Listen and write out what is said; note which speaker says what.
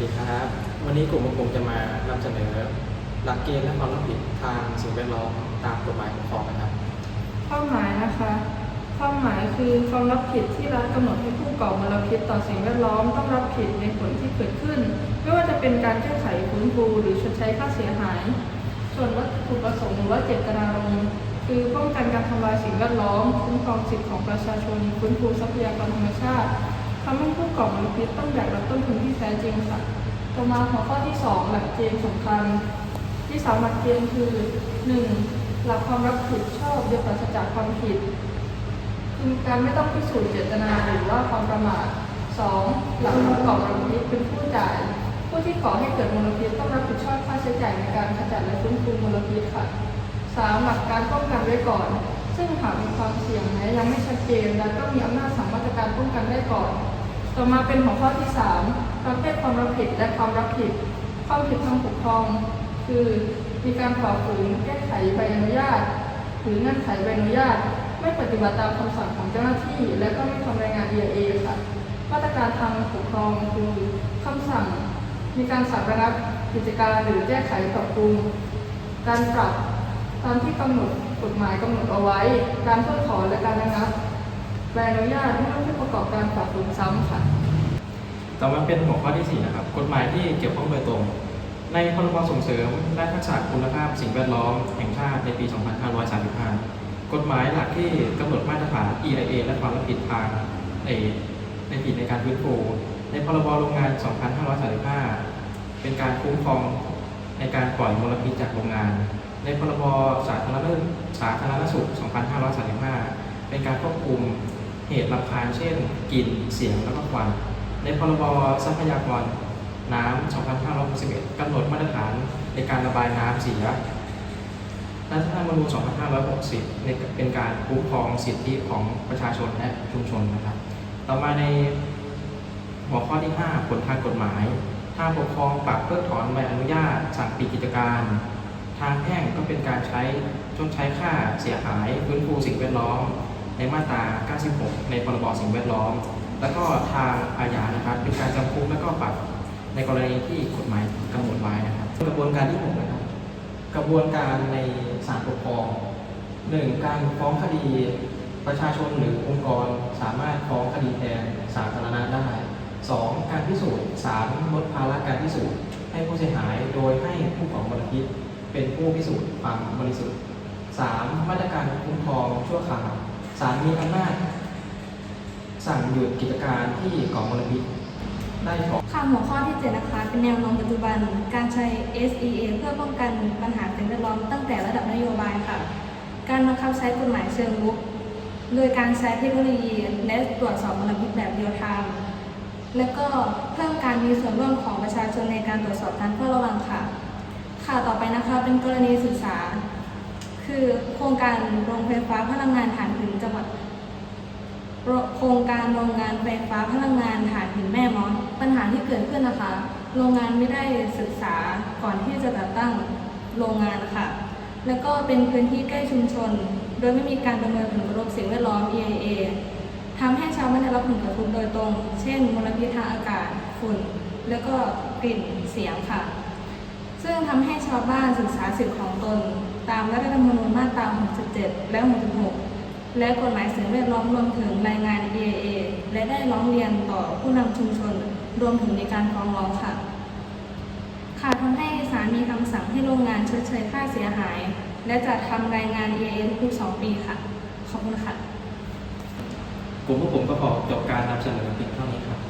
Speaker 1: ดีครับ วันนี้กลุ่มองผมจะมานำเสนอหลักเกณฑ์และความรับผิดทางสิ่งแวดล้อมตามกฎหมายคุ้มครองนะครับ
Speaker 2: ความหมายนะคะ ความหมายคือความรับผิดที่รัฐกำหนดให้ผู้ก่อมลพิษต่อสิ่งแวดล้อมต้องรับผิดในผลที่เกิดขึ้น ไม่ว่าจะเป็นการแก้ไขฟื้นฟูหรือชดใช้ค่าเสียหาย ส่วนวัตถุประสงค์หรือว่าเจตนารมณ์คือป้องกันการทำลายสิ่งแวดล้อมคุ้มครองสิทธิของประชาชนฟื้นฟูทรัพยากรธรรมชาติ ทำให้ผู้ก่อมลพิษต้องแบกรับต้นทุนที่แท้จริงค่ะต่อมาหัวข้อที่ 2 หลักเกณฑ์สำคัญ ที่สามหลักเกณฑ์คือ 1. หลักความรับผิดชอบโดยปราศจากความผิด คือการไม่ต้องพิสูจน์เจตนาหรือว่าความประมาท 2. หลักผู้ก่อมลพิษเป็นผู้จ่าย ผู้ที่ก่อให้เกิดมลพิษต้องรับผิดชอบค่าใช้จ่ายในการขจัดและฟื้นฟูมลพิษค่ะ 3. หลักการป้องกันไว้ก่อน ซึ่งหากมีความเสี่ยงแม้ยังไม่ชัดเจนและก็มีอำนาจสั่งมาตรการป้องกันได้ก่อน ต่อมาเป็นหัวข้อที่ 3 ประเภทความรับผิดและความรับผิด ความผิดทางปกครอง คือมีการฝ่าฝืนแก้ไขใบอนุญาต หรือเงื่อนไขใบอนุญาต ไม่ปฏิบัติตามคำสั่งของเจ้าหน้าที่ และก็ไม่ทำรายงาน EIA ค่ะ มาตรการทางปกครองคือคำสั่ง มีการสั่งระงับกิจการหรือแก้ไขปรับปรุง การปรับตามที่กำหนดกฎหมายกำหนดเอาไว้ การเพิกถอนและการระงับใบอนุญาตเมื่อผู้ อบการฝ่าฝืนซ้ำค่ะ
Speaker 1: ต่อมาเป็นหัวข้อที่ 4 นะครับ กฎหมายที่เกี่ยวข้องโดยตรง ในพรบส่งเสริมและทักษะคุณภาพสิ่งแวดล้อมแห่งชาติในปี 2535 กฎหมายหลักที่กำหนดมาตรฐาน EIA และความรับผิดทางในในผิดในการฟื้นฟูในพรบโรงงาน 2535 เป็นการคุ้มครองในการปล่อยมลพิษจากโรงงาน ในพรบสาธารณสาธารณสุข 2535 เป็นการควบคุม เหตุรำคาญเช่นกลิ่นเสียงแล้วก็ควัน ในพรบทรัพยากรน้ำ 2561กำหนดมาตรฐานในการระบายน้ำเสียรัฐธรรมนูญ2560 เป็นการคุ้มครองสิทธิของประชาชนและชุมชนนะครับ ต่อมาในหัวข้อที่ 5 ผลทางกฎหมายทางปกครองปรับเพิกถอนใบอนุญาต สั่งปิดกิจการ ทางแพ่งก็เป็นการใช้ชดใช้ค่าเสียหายฟื้นฟูสิ่งแวดล้อม ในมาตรา 96 ในพรบสิ่งแวดล้อม แล้วก็ทางอาญานะครับ เป็นการจำคุกและก็ปรับในกรณีที่กฎหมายกำหนดไว้นะครับ กระบวนการที่6นะครับกระบวนการในศาลปกครอง 1. การฟ้องคดีประชาชนหรือองค์กรสามารถฟ้องคดีแทนสาธารณะได้ 2. การพิสูจน์ศาลลดภาระการพิสูจน์ให้ผู้เสียหายโดยให้ผู้ก่อมลพิษเป็นผู้พิสูจน์ความบริสุทธิ์ 3. มาตรการคุ้มครองชั่วคราว ศาลมีอำนาจสั่งหยุดกิจการที่ก่อมลพิษได้ก่อน
Speaker 3: ค่ะหัวข้อที่ 7 นะคะ เป็นแนวโน้มปัจจุบัน การใช้ SEA เพื่อป้องกันปัญหาสิ่งแวดล้อมตั้งแต่ระดับนโยบายค่ะ การบังคับใช้กฎหมายเชิงรุก โดยการใช้เทคโนโลยีและตรวจสอบมลพิษแบบเรียลไทม์และก็เพิ่มการมีส่วนร่วมของประชาชนในการตรวจสอบการเฝ้าระวังค่ะ ค่ะต่อไปนะคะเป็นกรณีศึกษา คือโครงการโรงไฟฟ้าพลังงานถ่านหินจังหวัดโครงการโรงงานไฟฟ้าพลังงานถ่านหินแม่มอสปัญหาที่เกิดขึ้นนะคะ โรงงานไม่ได้ศึกษาก่อนที่จะจัดตั้งโรงงานค่ะ แล้วก็เป็นพื้นที่ใกล้ชุมชน โดยไม่มีการประเมินผลกระทบสิ่งแวดล้อม EIA ทำให้ชาวบ้านได้รับผลกระทบโดยตรง เช่น มลพิษทางอากาศ ฝุ่น แล้วก็กลิ่นเสียงค่ะ ซึ่งทำให้ชาวบ้านศึกษาสิทธิของตน ตามรัฐธรรมนูญมาตรา 67 และ 66 และกฎหมายสิ่งแวดล้อมรวมถึงรายงาน EIA และได้ร้องเรียนต่อผู้นำชุมชน รวมถึงในการฟ้องร้องค่ะ ค่ะทำให้ศาลมีคำสั่งให้โรงงานชดเชยค่าเสียหาย และจัดทำรายงาน EIA ทุก 2 ปีค่ะ ขอบคุณค่ะ
Speaker 1: กลุ่มพวกผมก็ขอจบการนำเสนอตรงนี้ค่ะ